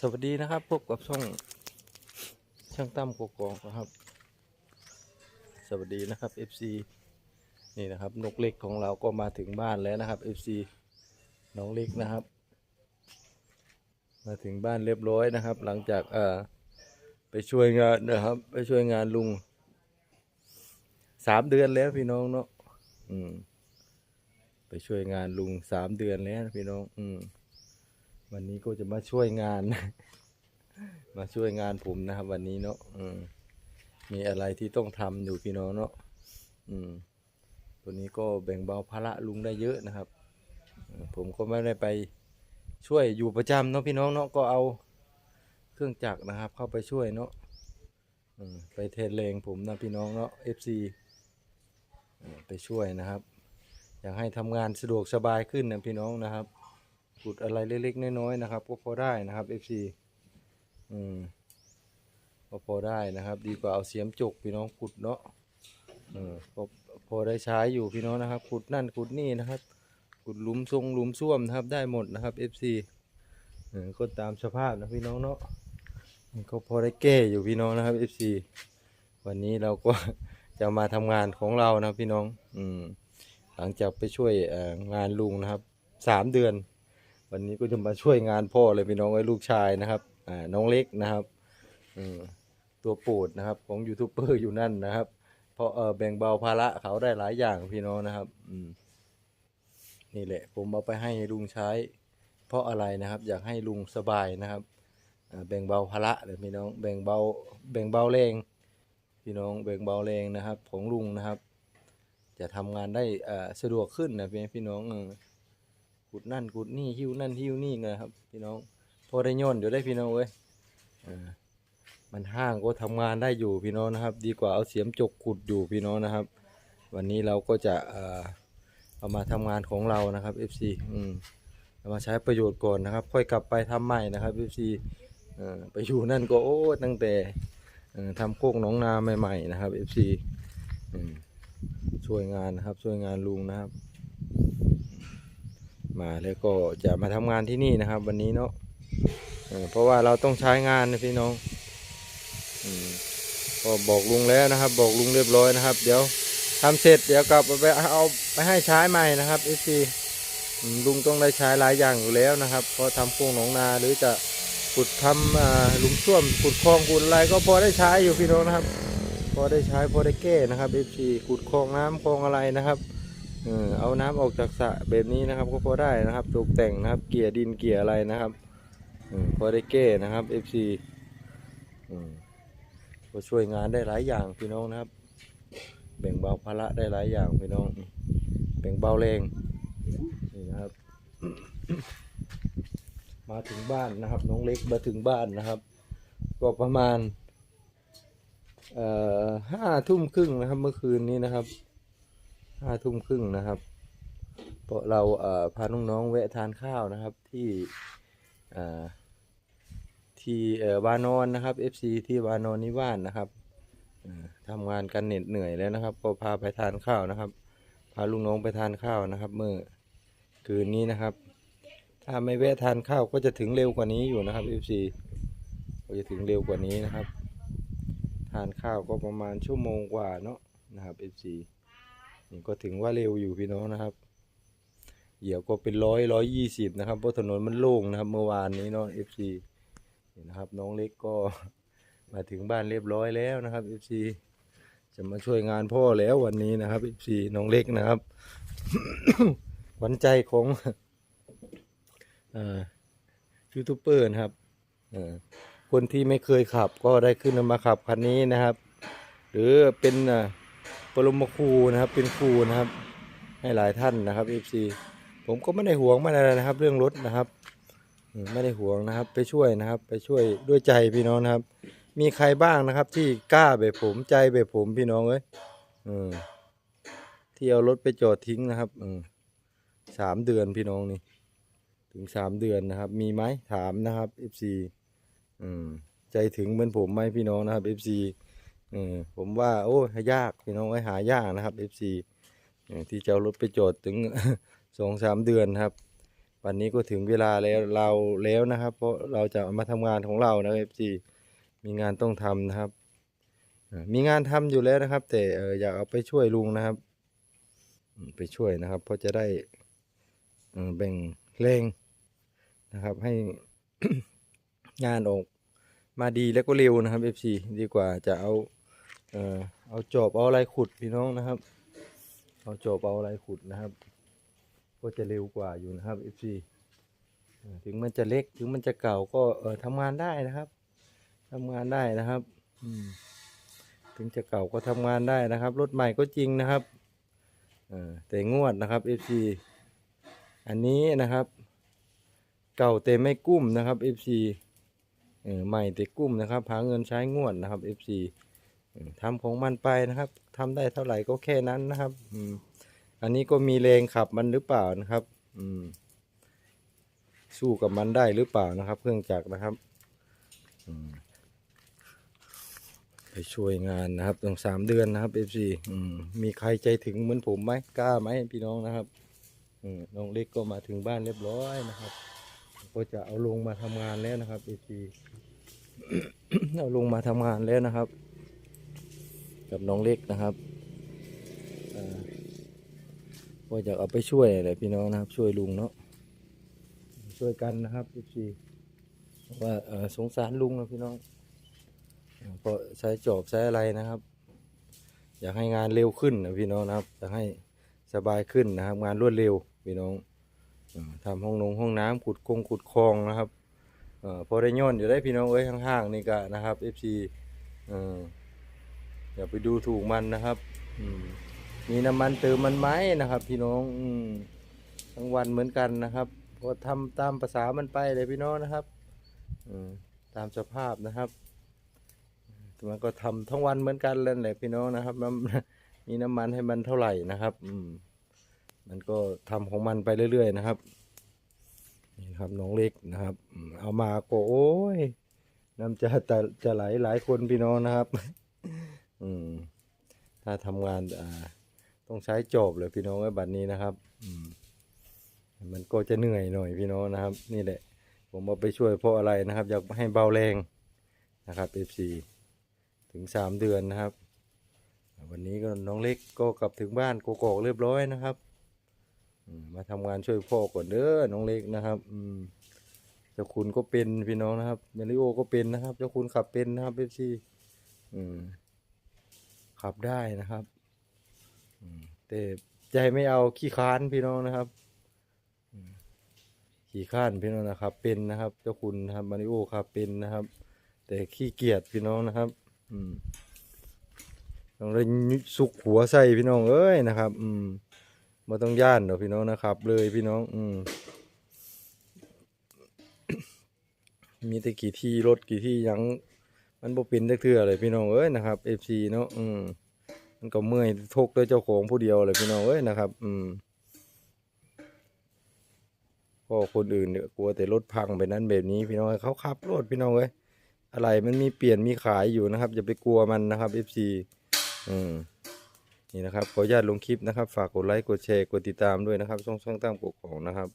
สวัสดีนะครับพบกับช่องช่างตั้มกกอกนะครับ สวัสดีนะครับ FC นี่นะครับ นกเล็กของเราก็มาถึงบ้านแล้วนะครับ FC น้องเล็กนะครับ มาถึงบ้านเรียบร้อยนะครับ หลังจากเอ่อไปช่วยงานนะครับ ไปช่วยงานลุงสามเดือนแล้วพี่น้องเนาะอืมไปช่วยงานลุงสามเดือนแล้วพี่น้อง อืม วันนี้ก็จะมาช่วยงาน มาช่วยงานผมนะครับ วันนี้เนาะอืมมีอะไรที่ต้องทำอยู่พี่น้องเนาะอืมตัวนี้ก็แบ่งเบาภาระลุงได้เยอะนะครับ ผมก็ไม่ได้ไปช่วยอยู่ประจำเนาะพี่น้องเนาะก็เอาเครื่องจักรนะครับ เข้าไปช่วยเนาะไปเทนเลงผมนะพี่น้องเนาะ FC ไปช่วยนะครับ อยากให้ทำงานสะดวกสบายขึ้นนะพี่น้องนะครับ ขุดอะไรเล็กๆน้อยๆนะครับ ก็พอได้นะครับ FC อืมก็พอได้นะครับ ดีกว่าเอาเสียมจกพี่น้องขุดเนาะเออก็พอได้ใช้อยู่พี่น้องนะครับ ขุดนั่นขุดนี่นะครับ ขุดหลุมทรงหลุมซ่วมนะครับ ได้หมดนะครับ FC เออก็ตามสภาพนะพี่น้องเนาะก็พอได้แก้อยู่พี่น้องนะครับ FC วันนี้เราก็จะมาทำงานของเรานะพี่น้อง อืมหลังจากไปช่วยงานลุงนะครับสามเดือน วันนี้ก็จะมาช่วยงานพ่อเลยพี่น้องไว้ลูกชายนะครับอ่าน้องเล็กนะครับอืมตัวโปรดนะครับของยูทูบเบอร์อยู่นั่นนะครับ เพราะเออแบ่งเบาภาระเขาได้หลายอย่างพี่น้องนะครับอืมนี่แหละ ผมเอาไปให้ลุงใช้ เพราะอะไรนะครับ อยากให้ลุงสบายนะครับอ่าแบ่งเบาภาระเลยพี่น้องแบ่งเบาแบ่งเบาแรงพี่น้องแบ่งเบาแรงนะครับ ของลุงนะครับ จะทำงานได้อ่าสะดวกขึ้นนะพี่พี่น้องเออ ขุดนั่นขุดนี่หิ้วนั่นหิ้วนี่ไงครับ พี่น้องพอได้ย่นเดี๋ยวได้พี่น้องเว้ยอ่ามันห้างก็ทำงานได้อยู่พี่น้องนะครับ ดีกว่าเอาเสียมจกขุดอยู่พี่น้องนะครับ วันนี้เราก็จะเอ่อเอามาทำงานของเรานะครับ FC อืมเอามาใช้ประโยชน์ก่อนนะครับ ค่อยกลับไปทำใหม่นะครับ FC เอ่อไปอยู่นั่นก็โอ้ตั้งแต่ทำโคกหนองนาใหม่ ๆ นะครับ FC อืมช่วยงานนะครับช่วยงานลุงนะครับ มาแล้วก็จะมาทำงานที่นี่นะครับ วันนี้เนาะเพราะว่าเราต้องใช้งานนะพี่น้องอก็บอกลุงแล้วนะครับ บอกลุงเรียบร้อยนะครับ เดี๋ยวทำเสร็จเดี๋ยวกลับไปเอาไปให้ใช้ใหม่นะครับเอซีลุงต้องได้ใช้หลายอย่างอยู่แล้วนะครับเพราะทำโป่งหนองนาหรือจะขุดทำอ่าหลุมส้วมขุดคลองขุดอะไรก็พอได้ใช้อยู่พี่น้องนะครับ พอได้ใช้พอได้แก้นะครับเอซีขุดคลองน้ำคลองอะไรนะครับ เอาน้ำออกจากสระแบบนี้นะครับ ก็พอได้นะครับตกแต่งนะครับ เกลี่ยดินเกลี่ยอะไรนะครับพอได้แก้นะครับ FC ก็ช่วยงานได้หลายอย่างพี่น้องนะครับ แบ่งเบาภาระได้หลายอย่างพี่น้องแบ่งเบาแรงนี่นะครับ มาถึงบ้านนะครับ น้องเล็กมาถึงบ้านนะครับ ก็ประมาณห้าทุ่มครึ่งนะครับ เมื่อคืนนี้นะครับ ห้าทุ่มครึ่งนะครับเพราะเราพาน้องๆแวะทานข้าวนะครับที่ที่เอ่อวานอนนะครับ FC ที่วานอนนิวานนะครับทำงานกันเหน็ดเหนื่อยแล้วนะครับ ก็พาไปทานข้าวนะครับ พาลุงน้องไปทานข้าวนะครับ เมื่อคืนนี้นะครับ ถ้าไม่แวะทานข้าวก็จะถึงเร็วกว่านี้อยู่นะครับ FC ก็จะถึงเร็วกว่านี้นะครับ ทานข้าวก็ประมาณชั่วโมงกว่าเนาะนะครับ FC นี่ก็ถึงว่าเร็วอยู่พี่น้องนะครับ เหยียบก็เป็นร้อยร้อยยี่สิบนะครับเพราะถนนมันโล่งนะครับ เมื่อวานนี้เนาะ FC นี่นะครับ น้องเล็กก็มาถึงบ้านเรียบร้อยแล้วนะครับ FC จะมาช่วยงานพ่อแล้ววันนี้นะครับ FC น้องเล็กนะครับขวัญใจของอยูทูบเบอร์นะครับคนที่ไม่เคยขับก็ได้ขึ้นมาขับคันนี้นะครับ หรือเป็นอ่ ปรมครูนะครับเป็นครูนะครับ ให้หลายท่านนะครับ FC ผมก็ไม่ได้ห่วงไม่ได้อะไรนะครับ เรื่องรถนะครับไม่ได้ห่วงนะครับ ไปช่วยนะครับ ไปช่วยด้วยใจพี่น้องนะครับ มีใครบ้างนะครับ ที่กล้าแบบผมใจแบบผมพี่น้องเอ้ยที่เอารถไปจอดทิ้งนะครับสามเดือนพี่น้องนี่ ถึงสามเดือนนะครับ มีไหมถามนะครับ FC อืมใจถึงเหมือนผมไหมพี่น้องนะครับ FC เออผมว่าโอ้ยากพี่น้องไว้หายากนะครับ FC ที่จะรถไปจอดถึงสองสามเดือนครับ วันนี้ก็ถึงเวลาแล้วเราแล้วนะครับ เพราะเราจะมาทำงานของเรานะเอฟซีมีงานต้องทำนะครับ มีงานทำอยู่แล้วนะครับ แต่อยากเอาไปช่วยลุงนะครับ ไปช่วยนะครับ เพราะจะได้แบ่งแรงนะครับ ให้งานออกมาดีแล้วก็เร็วนะครับ FC ดีกว่าจะเอา เออเอาจอบเอาอะไรขุดพี่น้องนะครับ เอาจอบเอาอะไรขุดนะครับ ก็จะเร็วกว่าอยู่นะครับ FC เอ่อถึงมันจะเล็กถึงมันจะเก่าก็เออทำงานได้นะครับทำงานได้นะครับอืมถึงจะเก่าก็ทำงานได้นะครับ รถใหม่ก็จริงนะครับเอแต่งวดนะครับ FC อันนี้นะครับ เก่าแต่ไม่กุ้มนะครับ FC เอใหม่แต่กุ้มนะครับหาเงินใช้งวดนะครับ FC เออ ทำของมันไปนะครับทำได้เท่าไหร่ก็แค่นั้นนะครับ อืมอันนี้ก็มีแรงขับมันหรือเปล่านะครับ อืม สู้กับมันได้หรือเปล่านะครับ เครื่องจักรนะครับอืมไปช่วยงานนะครับตั้งสามเดือนนะครับ FC อืมมีใครใจถึงเหมือนผมไหมกล้าไหมพี่น้องนะครับน้องเล็กก็มาถึงบ้านเรียบร้อยนะครับ ก็จะเอาลงมาทำงานแล้วนะครับ FC เอาลงมาทำงานแล้วนะครับ กับน้องเล็กนะครับอ่าก็จะเอาไปช่วยอะไรพี่น้องนะครับ ช่วยลุงเนาะช่วยกันนะครับ FC เพราะว่าสงสารลุงนะพี่น้องเพราะใช้จอบใช้อะไรนะครับ อยากให้งานเร็วขึ้นนะพี่น้องนะครับอยากให้สบายขึ้นนะครับ งานรวดเร็วพี่น้องอ่าทำห้องนงห้องน้ำขุดคงขุดคลองนะครับอพอได้ย้อนอยู่ได้พี่น้องเอ้ยข้างๆนี่ก็นะครับเอ่อ อย่าไปดูถูกมันนะครับ อืมมีน้ำมันเติมมันไหมนะครับ พี่น้องอืมทั้งวันเหมือนกันนะครับก็ทำตามภาษามันไปเลยพี่น้องนะครับ อืมตามสภาพนะครับมันก็ทำทั้งวันเหมือนกันเลยแหละพี่น้องนะครับมีน้ำมันให้มันเท่าไหร่นะครับ อืม มันก็ทำของมันไปเรื่อยๆนะครับนี่ครับน้องเล็กนะครับเอามาก็โอ้ยน้ำจะจะไหลหลายคนพี่น้องนะครับ อืม ถ้าทำงานอ่าต้องใช้จอบเลยพี่น้องไอ้บัดนี้นะครับ อืม มันก็จะเหนื่อยหน่อยพี่น้องนะครับ นี่แหละ ผมเอาไปช่วยเพราะอะไรนะครับ อยากให้เบาแรงนะครับ FC ถึงสามเดือนนะครับ วันนี้ก็น้องเล็กก็กลับถึงบ้านโกกอกเรียบร้อยนะครับมาทำงานช่วยพ่อก่อนเด้อน้องเล็กนะครับ อืมเจ้าคุณก็เป็นพี่น้องนะครับเมลิโอก็เป็นนะครับ เจ้าคุณขับเป็นนะครับเอฟซีอืม ขับได้นะครับอืมแต่ใจไม่เอาขี้ค้านพี่น้องนะครับอืมขี้ค้านพี่น้องนะครับ เป็นนะครับ เจ้าคุณนะครับมาริโอขับเป็นนะครับ แต่ขี้เกียจพี่น้องนะครับ อืมต้องเลยสุกหัวใส่พี่น้องเอ้ยนะครับ อืมไม่ต้องย่านเดี๋ยวพี่น้องนะครับ เลยพี่น้อง อืมมีแต่กี่ที่รถกี่ที่หยัง มันบ่เป็นจักเทื่อเลยพี่น้องเอ้ยนะครับ FC เนาะอืมมันก็เมื่อยทุกด้วยเจ้าของผู้เดียวเลยพี่น้องเอ้ยนะครับ อืมเพราะคนอื่นเนี่ยกลัวแต่รถพังไปนั้นแบบนี้ พี่น้องเขาขับรถพี่น้องเอ้ยอะไรมันมีเปลี่ยนมีขายอยู่นะครับอย่าไปกลัวมันนะครับ FC อืมนี่นะครับขออนุญาตลงคลิปนะครับ ฝากกดไลค์กดแชร์กดติดตามด้วยนะครับช่องช่องตามกกของนะครับ